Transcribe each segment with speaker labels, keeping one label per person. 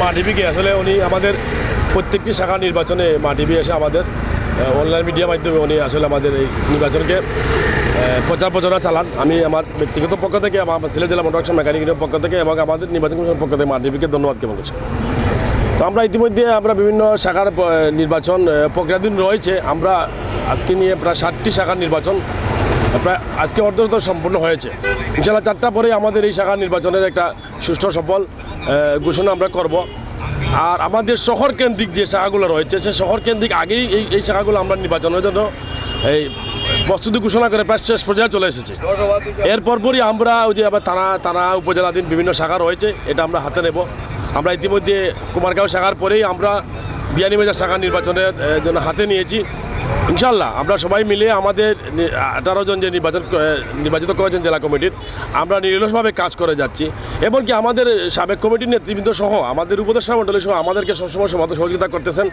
Speaker 1: মা টিভিকে আসলে উনি আমাদের প্রত্যেকটি শাখা নির্বাচনে মা টিভি এসে আমাদের অনলাইন মিডিয়া মাধ্যমে উনি আসলে আমাদের এই নির্বাচনকে প্রচার প্রচারণা চালান। আমি আমার ব্যক্তিগত পক্ষ থেকে, আমার সিলেট জেলা মোটর মেকানিকের পক্ষ থেকে এবং আমাদের নির্বাচন কমিশনের পক্ষ থেকে মা টিভিকে ধন্যবাদ জ্ঞাপন করছি। তো আমরা ইতিমধ্যে আমরা বিভিন্ন শাখার নির্বাচন প্রক্রিয়াধীন রয়েছে। আমরা আজকে নিয়ে প্রায় ষাটটি শাখার নির্বাচন প্রায় আজকে অর্ধত সম্পূর্ণ হয়েছে। ইনশাল্লাহ চারটা পরে আমাদের এই শাখা নির্বাচনের একটা সুষ্ঠু সফল ঘোষণা আমরা করব। আর আমাদের শহর কেন্দ্রিক যে শাখাগুলো রয়েছে সেই শহর কেন্দ্রিক আগেই এই এই শাখাগুলো আমরা নির্বাচনের জন্য এই প্রস্তুতি ঘোষণা করে প্রায় শেষ পর্যায়ে চলে এসেছি। এর পরপরই আমরা ওই যে আবার থানা থানা উপজেলাধীন বিভিন্ন শাখা রয়েছে, এটা আমরা হাতে নেব। আমরা ইতিমধ্যে কুমারগাঁও শাখার পরেই আমরা বিয়ানীবাজার শাখা নির্বাচনের জন্য হাতে নিয়েছি। ইনশাল্লাহ, আমরা সবাই মিলে আমাদের আঠারো জন যে নির্বাচন নির্বাচিত করেছেন জেলা কমিটির, আমরা নিরলসভাবে কাজ করে যাচ্ছি। এমনকি আমাদের সাবেক কমিটির নেতৃবৃন্দ সহ, আমাদের উপদেষ্টা মণ্ডলী সহ, আমাদেরকে সবসময় সমাধান সহযোগিতা করতেছেন,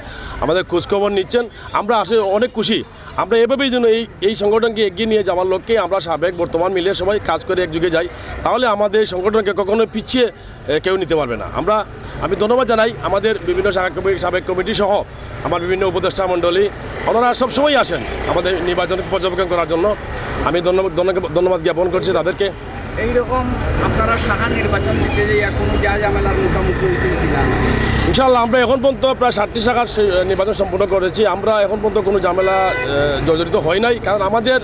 Speaker 1: আমাদের খোঁজখবর নিচ্ছেন। আমরা আসলে অনেক খুশি। আমরা এভাবেই যেন এই এই সংগঠনকে এগিয়ে নিয়ে যাওয়ার লক্ষ্যে আমরা সাবেক বর্তমান মিলে সবাই কাজ করে একযুগে যাই। তাহলে আমাদের সংগঠনকে কখনো পিছিয়ে কেউ নিতে পারবে না। আমরা, আমি ধন্যবাদ জানাই আমাদের বিভিন্ন শাখা কমিটি, সাবেক কমিটি সহ, আমার বিভিন্ন উপদেষ্টা মণ্ডলী। ওনারা সবসময় আসেন আমাদের নির্বাচন পর্যবেক্ষণ করার জন্য। আমি ধন্যবাদ ধন্যবাদ- জ্ঞাপন করছি তাদেরকে।
Speaker 2: এইরকম আপনারা শাখা নির্বাচন দিতে যে কোনো যা ঝামেলার মুখোমুখি হয়েছিল কিনা
Speaker 1: ইনশাআল্লাহ আমরা এখন পর্যন্ত প্রায় ষাটটি শাখার নির্বাচন সম্পূর্ণ করেছি। আমরা এখন পর্যন্ত কোনো ঝামেলা জর্জরিত হয় নাই। কারণ আমাদের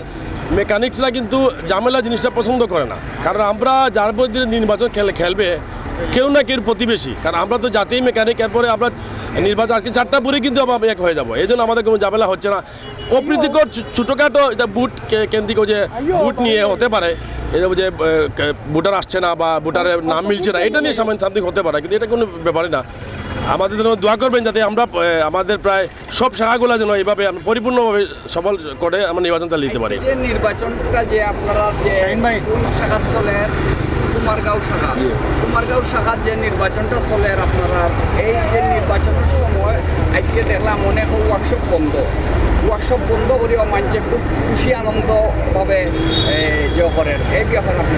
Speaker 1: মেকানিক্সরা কিন্তু ঝামেলা জিনিসটা পছন্দ করে না। কারণ আমরা যার মধ্যে নির্বাচন খেলে খেলবে কেউ না কেউ প্রতিবেশী। কারণ আমরা তো জাতীয় মেকানিক এরপরে আমরা নির্বাচন আজকে চারটা পরে কিন্তু আবার এক হয়ে যাব। এই জন্য আমাদের কোনো ঝামেলা হচ্ছে না। অপ্রীতিকর ছোটোখাটো এটা বুট কেন্দ্রিক যে বুট নিয়ে হতে পারে। এই যে ভোটার আসছে না বা ভোটারের নাম মিলছে না এটা নিয়ে সামান্য সামথিং হতে পারে কিন্তু এটা কোনো ব্যাপারই না। আমাদের জন্য দোয়া করবেন যাতে আমরা আমাদের প্রায় সব শাখাগুলো যেন এইভাবে পরিপূর্ণভাবে সফল করে আমরা নির্বাচন চালিয়ে দিতে পারি
Speaker 2: নির্বাচনটা যে আপনারা যে শাখা চলে কুমারগাঁও শাখা। কুমারগাঁও শাখার যে নির্বাচনটা চলে আপনারা এই যে নির্বাচনের সময় আজকে দেখলাম অনেক ওয়ার্কশপ বন্ধ। ওয়ার্কশপ বন্ধ করিও মানছে খুব খুশি আনন্দভাবে ইয়ে করেন এই ব্যাপারে আপনি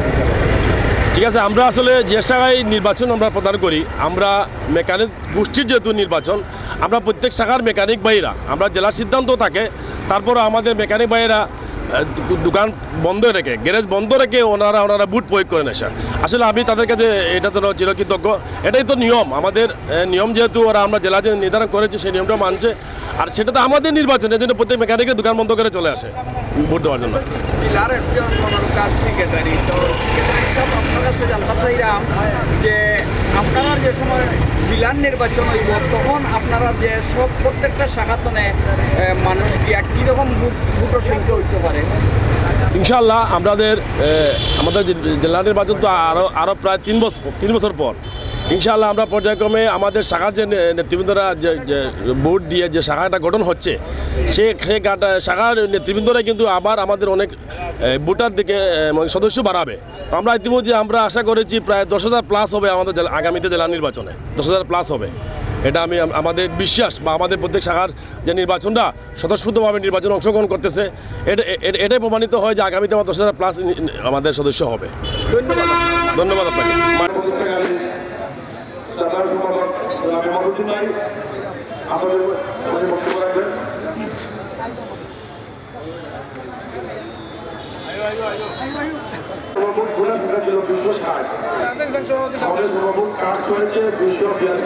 Speaker 1: ঠিক আছে, আমরা আসলে যে শাখায় নির্বাচন আমরা প্রদান করি, আমরা মেকানিক গোষ্ঠীর যেহেতু নির্বাচন, আমরা প্রত্যেক শাখার মেকানিক ভাইরা আমরা জেলার সিদ্ধান্ত থাকে তারপরে আমাদের মেকানিক দু- দোকান বন্ধ রেখে, গ্যারেজ বন্ধ রেখে ওনারা ওনারা বুট প্রয়োগ করে নেশা আসলে আমি তাদের কাছে এটা তো চিরকৃতজ্ঞ। এটাই তো নিয়ম। আমাদের নিয়ম যেহেতু ওরা আমরা জেলা যে নির্ধারণ করেছি, সেই নিয়মটা মানছে। আর সেটা তো আমাদের নির্বাচন এই জন্য প্রত্যেক মেকানিকের দোকান বন্ধ করে চলে আসে। ভোট দেওয়ার জন্য।
Speaker 2: জেলার একজন সেক্রেটারি তো আপনার কাছে জানতে চাইলাম যে আপনারা যে সময় জেলার নির্বাচন হইব তখন আপনারা যে সব প্রত্যেকটা শাখাতনে মানুষ গিয়া কীরকম ভোটের সংখ্যা হইতে পারে?
Speaker 1: ইনশাল্লাহ আমাদের আমাদের জেলা নির্বাচন তো আরও আরও প্রায় তিন বছর তিন বছর পর। ইনশাল্লাহ আমরা পর্যায়ক্রমে আমাদের শাখার যে নেতৃবৃন্দরা যে ভোট দিয়ে যে শাখাটা গঠন হচ্ছে সে সে শাখার নেতৃবৃন্দরা কিন্তু আবার আমাদের অনেক ভোটার দিকে সদস্য বাড়াবে। তো আমরা ইতিমধ্যে আমরা আশা করেছি প্রায় দশ হাজার প্লাস হবে আমাদের আগামীতে জেলা নির্বাচনে। দশ হাজার প্লাস হবে। এটা আমি আমাদের বিশ্বাস বা আমাদের প্রত্যেক শাখার যে নির্বাচনটা স্বতঃস্ফূর্তভাবে নির্বাচনে অংশগ্রহণ করতেছে। এটা এটাই প্রমাণিত হয় যে আগামীতে আমার দশ হাজার প্লাস আমাদের সদস্য হবে।
Speaker 2: ধন্যবাদ।
Speaker 1: ধন্যবাদ আপনাকে।
Speaker 3: আলোচনায় আমাদের আমাদের বক্তব্য রাখবেন। দুশো ষাট। আমাদের সভাপতি কাজ করেছে দুশো বিয়াশ